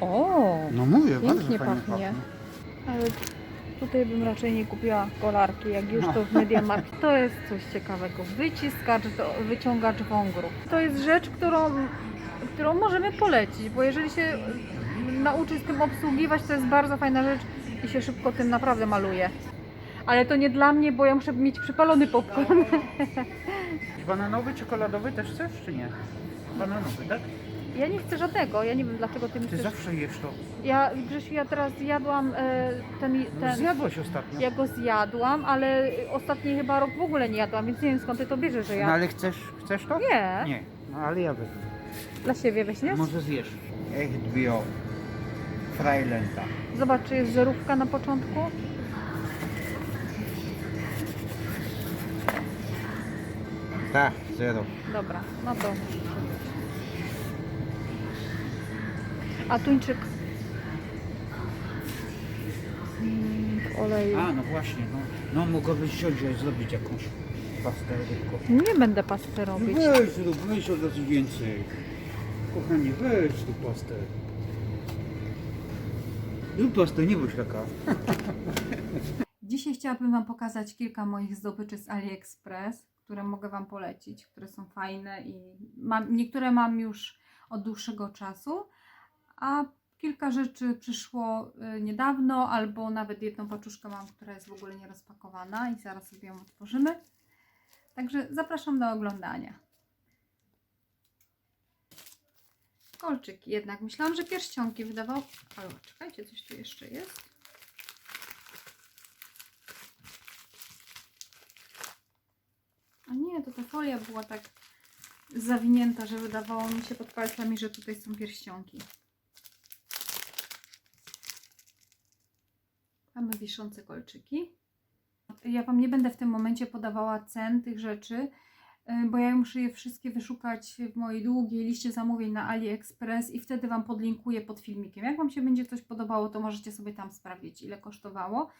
O, No mówię, Pięknie bardzo fajnie pachnie. pachnie. ale tutaj bym raczej nie kupiła kolarki, jak już No. to w Mediamarkt. To jest coś ciekawego. Wyciskacz, do, wyciągacz wągrów. To jest rzecz, którą, którą możemy polecić, bo jeżeli się nauczy z tym obsługiwać, to jest bardzo fajna rzecz i się szybko tym naprawdę maluje. Ale to nie dla mnie, bo ja muszę mieć przypalony popcorn. Bananowy, czekoladowy też chcesz, czy nie? Bananowy, tak? Ja nie chcę żadnego, ja nie wiem dlaczego ty mi Ty chcesz. zawsze jesz to. Ja, Grzesiu, ja teraz zjadłam e, ten, No, ten zjadłeś ostatnio. ja go zjadłam, ale ostatni chyba rok w ogóle nie jadłam, więc nie wiem skąd ty to bierzesz, że No ja... ale chcesz, chcesz to? Nie, Nie. No ale ja wezmę. dla siebie weźmiesz? Może zjesz. Bio. Freilenta. Zobacz, czy jest żarówka na początku. Tak, zero. Dobra, no to... A tuńczyk? Mm, W oleju. A, no właśnie, no. No mogłabyś wziąć, żeby zrobić jakąś pastę rybką. Nie będę pasty robić. Weź rób, weź od razu więcej. Kochanie, weź tu pastę. Rób pastę, nie bądź taka. Dzisiaj chciałabym Wam pokazać kilka moich zdobyczy z AliExpress, które mogę Wam polecić, które są fajne i mam, niektóre mam już od dłuższego czasu, a kilka rzeczy przyszło y, niedawno, albo nawet jedną paczuszkę mam, która jest w ogóle nierozpakowana i zaraz sobie ją otworzymy. Także zapraszam do oglądania. Kolczyki jednak. Myślałam, że pierścionki wydawał, ale czekajcie, coś tu jeszcze jest. A nie, to ta folia była tak zawinięta, że wydawało mi się pod palcami, że tutaj są pierścionki. Mamy wiszące kolczyki. Ja Wam nie będę w tym momencie podawała cen tych rzeczy, y, bo ja muszę je wszystkie wyszukać w mojej długiej liście zamówień na AliExpress i wtedy Wam podlinkuję pod filmikiem. Jak Wam się będzie coś podobało, to możecie sobie tam sprawdzić, ile kosztowało.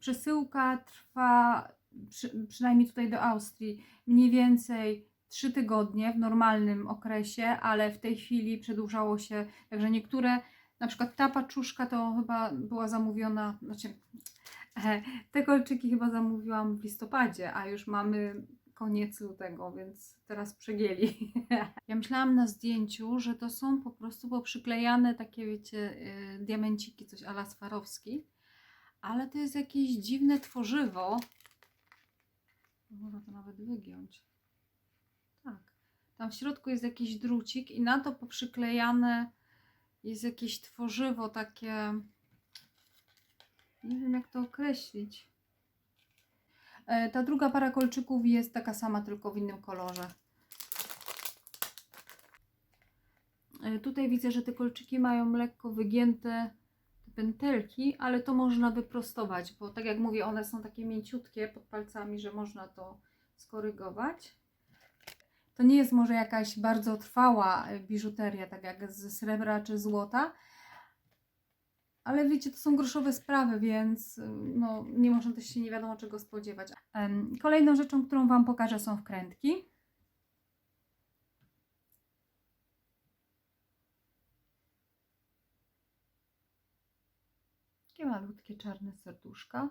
Przesyłka trwa, przy, przynajmniej tutaj do Austrii, mniej więcej 3 tygodnie w normalnym okresie, ale w tej chwili przedłużało się, także niektóre, na przykład ta paczuszka to chyba była zamówiona, znaczy e, te kolczyki chyba zamówiłam w listopadzie, a już mamy koniec lutego, więc teraz przegięli. Ja myślałam na zdjęciu, że to są po prostu poprzyklejane takie, wiecie, y, diamenciki, coś ala Swarowski, ale to jest jakieś dziwne tworzywo. Można to nawet wygiąć. Tak. Tam w środku jest jakiś drucik i na to poprzyklejane jest jakieś tworzywo takie. Nie wiem jak to określić. E, Ta druga para kolczyków jest taka sama, tylko w innym kolorze. E, Tutaj widzę, że te kolczyki mają lekko wygięte pętelki, ale to można wyprostować, bo tak jak mówię, one są takie mięciutkie pod palcami, że można to skorygować. To nie jest może jakaś bardzo trwała e, biżuteria, tak jak ze srebra czy złota, ale wiecie, to są groszowe sprawy, więc y, no, nie można też się nie wiadomo czego spodziewać. Kolejną rzeczą, którą Wam pokażę są wkrętki. Takie malutkie czarne serduszka.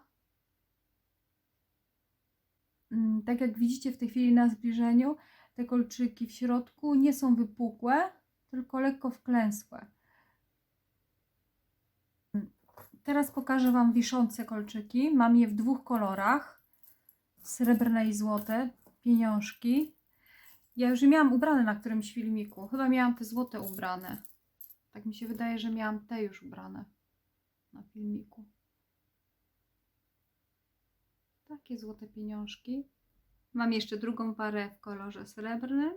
Mm, Tak jak widzicie w tej chwili na zbliżeniu, te kolczyki w środku nie są wypukłe, tylko lekko wklęsłe. Teraz pokażę Wam wiszące kolczyki. Mam je w dwóch kolorach. Srebrne i złote. Pieniążki. Ja już je miałam ubrane na którymś filmiku. Chyba miałam te złote ubrane. Tak mi się wydaje, że miałam te już ubrane na filmiku. Takie złote pieniążki. Mam jeszcze drugą parę w kolorze srebrnym.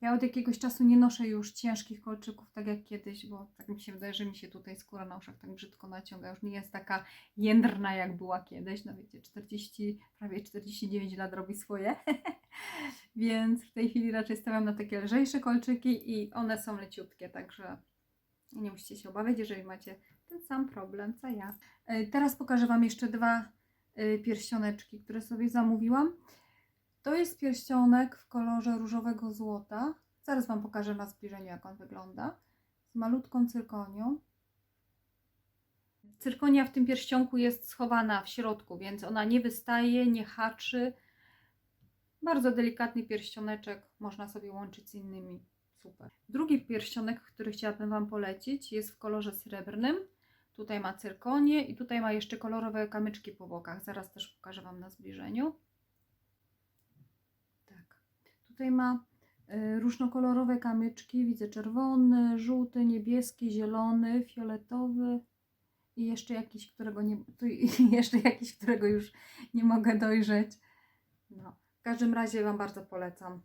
Ja od jakiegoś czasu nie noszę już ciężkich kolczyków, tak jak kiedyś, bo tak mi się wydaje, że mi się tutaj skóra na uszach tak brzydko naciąga. Już nie jest taka jędrna, jak była kiedyś. No wiecie, 40, prawie 49 lat robi swoje. Więc w tej chwili raczej stawiam na takie lżejsze kolczyki i one są leciutkie, także nie musicie się obawiać, jeżeli macie ten sam problem, co ja. E, Teraz pokażę Wam jeszcze dwa pierścioneczki, które sobie zamówiłam. To jest pierścionek w kolorze różowego złota. Zaraz Wam pokażę na zbliżeniu, jak on wygląda. z malutką cyrkonią. Cyrkonia w tym pierścionku jest schowana w środku, więc ona nie wystaje, nie haczy. Bardzo delikatny pierścioneczek, można sobie łączyć z innymi. Super. Drugi pierścionek, który chciałabym Wam polecić, jest w kolorze srebrnym. Tutaj ma cyrkonię i tutaj ma jeszcze kolorowe kamyczki po bokach. Zaraz też pokażę Wam na zbliżeniu. Tak. Tutaj ma y, różnokolorowe kamyczki. Widzę czerwony, żółty, niebieski, zielony, fioletowy i jeszcze jakiś, którego nie, tu jeszcze jakiś, którego już nie mogę dojrzeć. No. W każdym razie Wam bardzo polecam.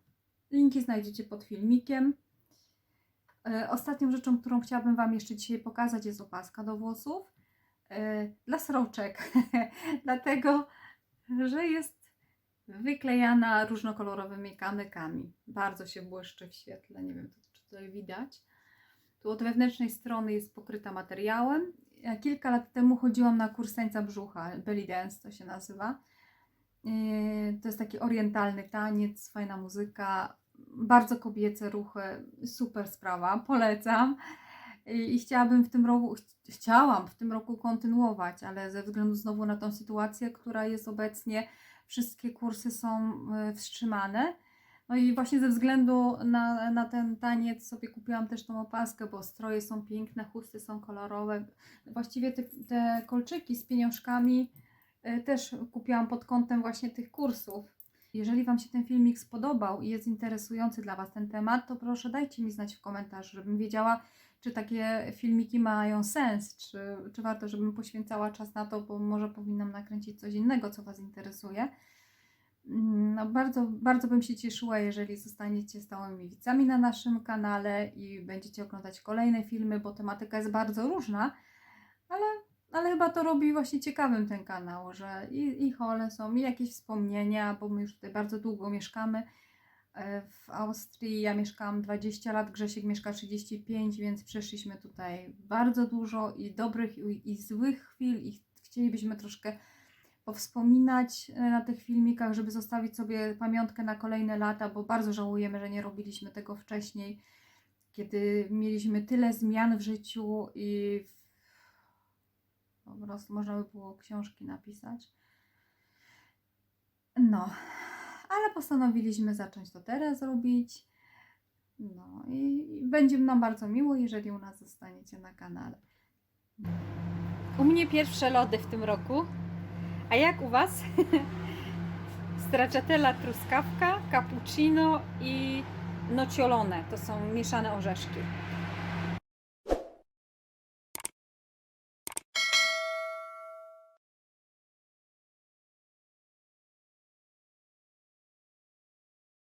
Linki znajdziecie pod filmikiem. E, Ostatnią rzeczą, którą chciałabym Wam jeszcze dzisiaj pokazać, jest opaska do włosów e, dla sroczek. Dlatego, że jest wyklejana różnokolorowymi kamykami. Bardzo się błyszczy w świetle. Nie wiem, czy tutaj widać. Tu od wewnętrznej strony jest pokryta materiałem. Ja kilka lat temu chodziłam na kurs tańca brzucha, belly dance to się nazywa. Yy, To jest taki orientalny taniec, fajna muzyka, bardzo kobiece ruchy, super sprawa, polecam. I i chciałabym w tym roku, ch- chciałam w tym roku kontynuować, ale ze względu znowu na tą sytuację, która jest obecnie, wszystkie kursy są y, wstrzymane. No i właśnie ze względu na, na ten taniec sobie kupiłam też tą opaskę, bo stroje są piękne, chusty są kolorowe. Właściwie te, te kolczyki z pieniążkami y, też kupiłam pod kątem właśnie tych kursów. Jeżeli Wam się ten filmik spodobał i jest interesujący dla Was ten temat, to proszę dajcie mi znać w komentarzu, żebym wiedziała, czy takie filmiki mają sens, czy, czy warto, żebym poświęcała czas na to, bo może powinnam nakręcić coś innego, co Was interesuje. No, bardzo, bardzo bym się cieszyła, jeżeli zostaniecie stałymi widzami na naszym kanale i będziecie oglądać kolejne filmy, bo tematyka jest bardzo różna, ale, ale chyba to robi właśnie ciekawym ten kanał, że i, i hole są, i jakieś wspomnienia, bo my już tutaj bardzo długo mieszkamy e, w Austrii. Ja mieszkałam 20 lat, Grzesiek mieszka 35, więc przeszliśmy tutaj bardzo dużo i dobrych, i, i złych chwil, i chcielibyśmy troszkę powspominać e, na tych filmikach, żeby zostawić sobie pamiątkę na kolejne lata, bo bardzo żałujemy, że nie robiliśmy tego wcześniej, kiedy mieliśmy tyle zmian w życiu i po prostu można by było książki napisać. No, ale postanowiliśmy zacząć to teraz robić. No i będzie nam bardzo miło, jeżeli u nas zostaniecie na kanale. U mnie pierwsze lody w tym roku. A jak u Was? Stracciatella truskawka, cappuccino i nociolone. To są mieszane orzeszki.